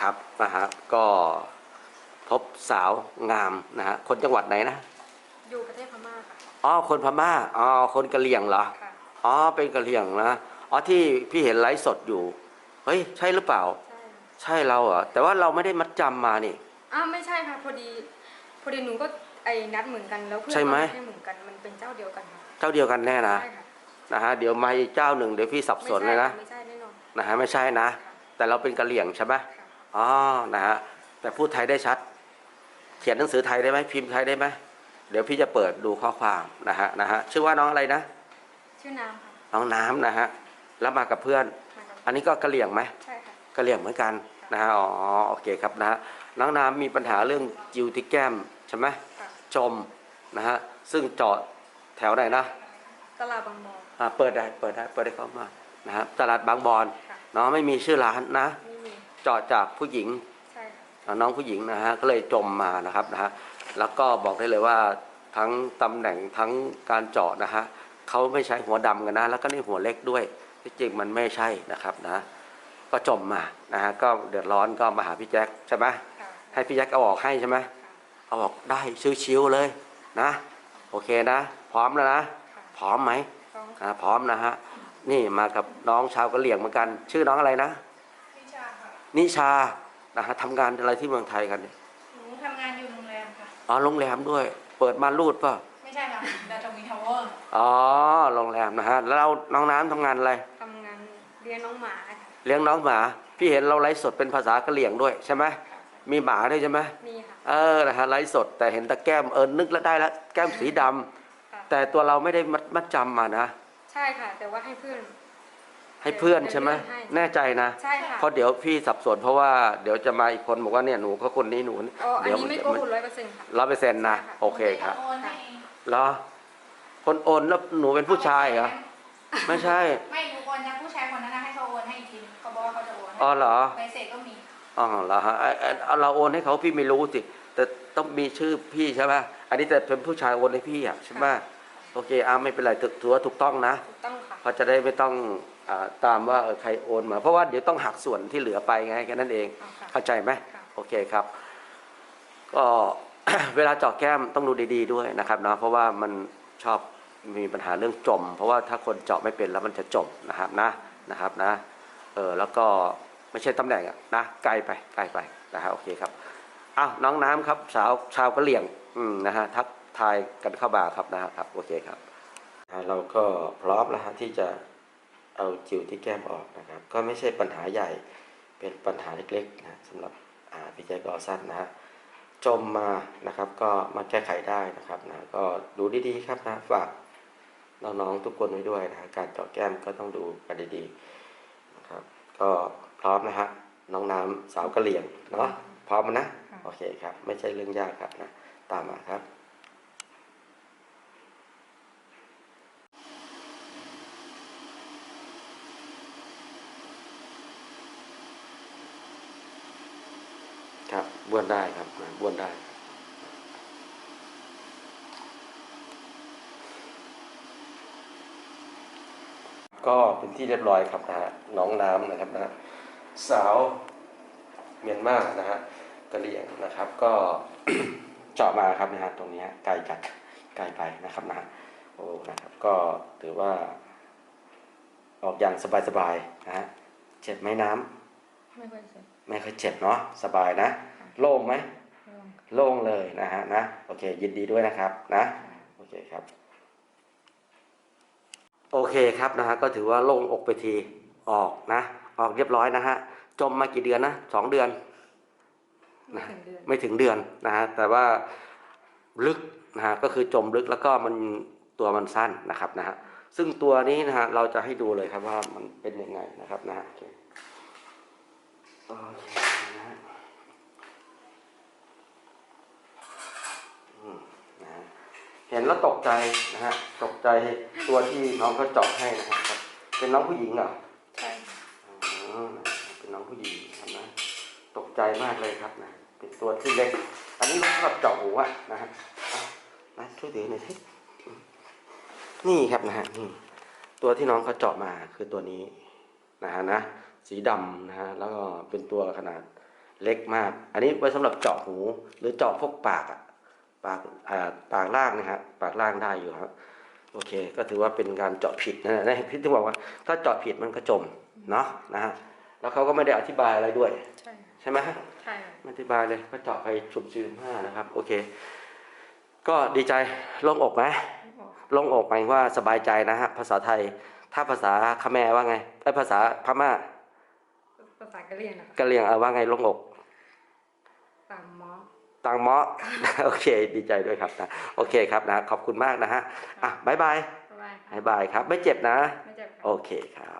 ครับนะฮะก็พบสาวงามนะฮะคนจังหวัดไหนนะอยู่ประเทศพม่าค่ะอ๋อคนพม่าอ๋อคนกะเหรี่ยงเหรอค่ะอ๋อเป็นกะเหรี่ยงนะอ๋อที่พี่เห็นไลฟ์สดอยู่เฮ้ยใช่หรือเปล่า ใช่ค่ะใช่เราเหรอแต่ว่าเราไม่ได้มัดจำมานี่ อ้าวไม่ใช่ค่ะพอดีพอดีหนูก็ไอ้นัดเหมือนกันแล้วเพื่อนใช่ไหม ก็ให้เหมือนกันมันเป็นเจ้าเดียวกันค่ะเจ้าเดียวกันแน่นะใช่ค่ะนะฮะเดี๋ยวมาอีกเจ้าหนึ่งเดี๋ยวพี่สับสนเลยนะไม่ใช่แน่นอนนะฮะไม่ใช่นะค่ะแต่เราเป็นกะเหรี่ยงใช่ไหม ค่ะ อ๋อนะฮะแต่พูดไทยได้ชัด เขียนหนังสือไทยได้ไหมพิมพ์ไทยได้ไหมเดี๋ยวพี่จะเปิดดูข้อความนะฮะนะฮะชื่อว่าน้องอะไรนะ ชื่อน้ำค่ะน้องน้ำนะฮะแล้วมากับเพื่อน มากับอันนี้ก็กะเหรี่ยงไหมใช่ค่ะกะเหรี่ยงเหมือนกันนะฮะอ๋อโอเคครับนะฮะน้องน้ำมีปัญหาเรื่องจิวที่แก้มใช่ไหมค่ะจมนะฮะซึ่งเจาะแถวไหนนะตลาดบางบอน อ่าเปิดได้เปิดได้เปิดได้เข้ามานะฮะตลาดบางบอนค่ะ เนาะไม่มีชื่อร้านนะ ไม่มี เจาะจากผู้หญิงใช่ค่ะอ่าน้องผู้หญิงนะฮะก็เลยจมมานะครับนะฮะแล้วก็บอกได้เลยว่าทั้งตำแหน่งทั้งการเจาะนะฮะเขาไม่ใช้หัวดำกันนะ แล้วก็นี่หัวเล็กด้วยที่จริงมันไม่ใช่นะครับนะ ก็จมมานะฮะก็เดือดร้อนก็มาหาพี่แจ็คใช่ไหมค่ะให้พี่แจ็คเอาออกให้ใช่ไหมค่ะเอาออกได้ชิวๆเลยนะ โอเคนะ พร้อมแล้วนะค่ะพร้อมไหมต้องอ่าพร้อมนะฮะนี่มากับน้องชาวกะเหรี่ยงเหมือนกัน ชื่อน้องอะไรนะวิชาค่ะ นิชานะฮะทำงานอะไรที่เมืองไทยกันเนี่ยหนูทำงานอยู่โรงแรมค่ะ อ๋อโรงแรมด้วย เปิดม่านรูดป่ะ ไม่ใช่ค่ะดาทวีทาวเวอร์ อ๋อโรงแรมนะฮะ แล้วเราน้องน้ำทำงานอะไร ทำงานเรียนน้องหมาค่ะเลี้ยงน้องหมา พี่เห็นเราไลฟ์สดเป็นภาษากะเหรี่ยงด้วยใช่ไหมมีหมาด้วยใช่ไหมมีค่ะ เออนะฮะไลฟ์สดแต่เห็นตะแก้มเออนึกแล้วได้แล้วแก้มสีดำค่ะ แต่ตัวเราไม่ได้มัดมัดจำมานะ ใช่ค่ะ แต่ว่าให้เพื่อน ให้เพื่อนใช่ไหมให้แน่ใจนะ ใช่ค่ะเพราะเดี๋ยวพี่สับสนเพราะว่าเดี๋ยวจะมาอีกคนบอกว่าเนี่ยหนูก็คนนี้หนูนี่อ๋ออันเดี๋ยวนี้ไม่จะโกหกร้อยเปอร์เซ็นต์ค่ะ ร้อยเปอร์เซ็นต์นะใช่ค่ะโอเคครับโอนให้เหรอคนโอนแล้วหนูเป็นผู้ชายเหรอไม่ใช่ ไม่หนูโอนนะผู้ชายคนนั้นนะให้เขาโอนให้อีกทีเขาบอกว่าเขาจะโอนให้อ๋อเหรอใบเสร็จก็มีอ๋อเหรอฮะไอ้ไอ้เอาเราโอนให้เขาพี่ไม่รู้สิแต่ต้องมีชื่อพี่ใช่ไหมอันนี้แต่เป็นผู้ชายโอนให้พี่อะใช่ไหมโอเคอ่าไม่เป็นไรถือถือว่าถูกต้องนะ ถูกต้อง ค่ะเขาจะได้ไม่ต้องอ่าตามว่าเออใครโอนมา เพราะว่าเดี๋ยวต้องหักส่วนที่เหลือไปไงแค่นั้นเองเอาค่ะเข้าใจไหมค่ะโอเคครับ ก็เวลาเจาะแก้มต้องดูดีๆด้วยนะครับเนาะเพราะว่ามันชอบมีปัญหาเรื่องจม เพราะว่าถ้าคนเจาะไม่เป็นแล้วมันจะจมนะครับนะนะครับนะเออแล้วก็ไม่ใช่ตำแหน่งอะนะไกลไปไกลไปนะฮะโอเคครับอ้าวน้องน้ำครับสาวชาวกะเหรี่ยงอืมนะฮะทักทายกันเข้ามาครับนะฮะครับโอเคครับอ่า เราก็พร้อมแล้วฮะที่จะเอาจิวที่แก้มออกนะครับ ก็ไม่ใช่ปัญหาใหญ่เป็นปัญหาเล็กๆนะสำหรับอ่าพี่แจ๊กกอสั้นนะฮะจมมานะครับก็มาแก้ไขได้นะครับนะก็ดูดีๆครับนะฝากน้องๆทุกคนไว้ด้วยนะฮะการเจาะแก้มก็ต้องดูกันดีๆนะครับก็พร้อมนะฮะน้องน้ำสาวกะเหลี่ยงเนาะพร้อมนะค่ะโอเคครับ ไม่ใช่เรื่องยากครับนะตามมาครับ ครั บ้วนได้ครับบ้วนได้ก็เป็นที่เรียบร้อยครับนะฮะน้องน้ำนะครับนะฮะสาวเมียนมานะฮะกะเหรี่ยงนะครับ ก็เจาะมาครับนะฮะตรงนี้ไกลจัดไกลไปนะครับนะฮะโอ้นะครับก็ถือว่า ออกอย่างสบายๆนะฮะเจ็บไหมน้ำไม่ค่อยเสร็จ ไม่ค่อยเจ็บเนาะสบายนะ โล่งไหมลองโล่งเลยนะฮะนะโอเค ยินดีด้วยนะครับนะโอเคครับ โอเคครับนะฮะก็ถือว่าโล่งอกไปทีออกนะ ออกเรียบร้อยนะฮะจมมากี่เดือนนะสองเดือนไม่ถึงเดือนไม่ถึงเดือนนะฮะแต่ว่าลึกนะฮะก็คือจมลึกแล้วก็มันตัวมันสั้นนะครับนะฮะซึ่งตัวนี้นะฮะเราจะให้ดูเลยครับว่ามันเป็นยังไงนะครับนะฮะ โอเคโอเคนะฮะอืมนะฮะเห็นแล้วตกใจนะฮะ ตกใจตัวที่น้องเขาเจาะให้นะครับ เป็นน้องผู้หญิงเหรอใช่อ๋อเป็นน้องผู้หญิงครับนะ ตกใจมากเลยครับนะ เป็นตัวที่เล็ก อันนี้เราก็เจาะหัวนะฮะเอามาช่วยถือหน่อยสินี่ครับนะฮะนี่ตัวที่น้องเขาเจาะมาคือตัวนี้นะฮะนะ สีดำนะฮะแล้วก็เป็นตัวขนาดเล็กมาก อันนี้ไว้สำหรับเจาะหู หรือเจาะพวกปากอะปากอ่าปากล่างนะฮะปากล่างได้อยู่ครับโอเค ก็ถือว่าเป็นการเจาะผิดนะนะพี่ถึงบอกว่า ถ้าเจาะผิดมันก็จมเนาะนะฮะแล้วเขาก็ไม่ได้อธิบายอะไรด้วย ใช่ใช่ไหมใช่ค่ะไม่อธิบายเลยก็เจาะไปสุ่มสี่สุ่มห้านะครับ โอเค ก็ดีใจโล่งอกไหมบอกโล่งอกหมายว่าสบายใจนะฮะภาษาไทย ถ้าภาษาคาแมร์ว่าไงไอยภาษาพม่า ภาษากะเหรี่ยงนะคะกะเหรี่ยงเอาว่าไงโล่งอกตามหมอตังเมาะ โอเค ดีใจด้วยครับนะโอเคครับนะ ขอบคุณมากนะฮะ อะบายบาย บ๊ายบายค่ะบายบายครับ ไม่เจ็บนะ ไม่เจ็บค่ะ โอเคครับ